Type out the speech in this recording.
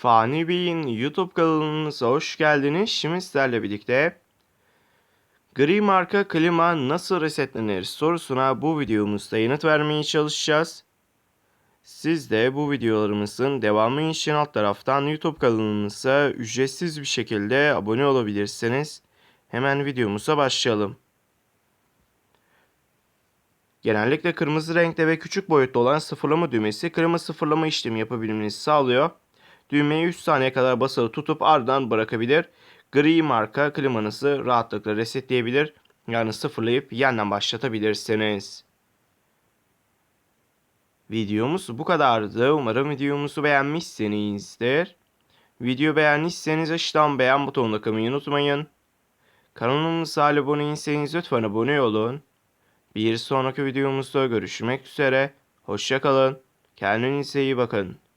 Fani Bey'in YouTube kanalımıza hoş geldiniz. Şimdi sizlerle birlikte gri marka klima nasıl resetlenir sorusuna bu videomuzda yanıt vermeye çalışacağız. Siz de bu videolarımızın devamı için alt taraftan YouTube kanalımıza ücretsiz bir şekilde abone olabilirsiniz. Hemen videomuza başlayalım. Genellikle kırmızı renkte ve küçük boyutta olan sıfırlama düğmesi klima sıfırlama işlemi yapabilmenizi sağlıyor. Düğmeyi 3 saniye kadar basılı tutup ardından bırakabilir. Gri marka klimanızı rahatlıkla resetleyebilir. Yani sıfırlayıp yeniden başlatabilirsiniz. Videomuz bu kadardı. Umarım videomuzu beğenmişsinizdir. Video beğendiyseniz aşağıdan beğen butonuna kılmayı unutmayın. Kanalımıza abone değilseniz lütfen abone olun. Bir sonraki videomuzda görüşmek üzere. Hoşçakalın. Kendinize iyi bakın.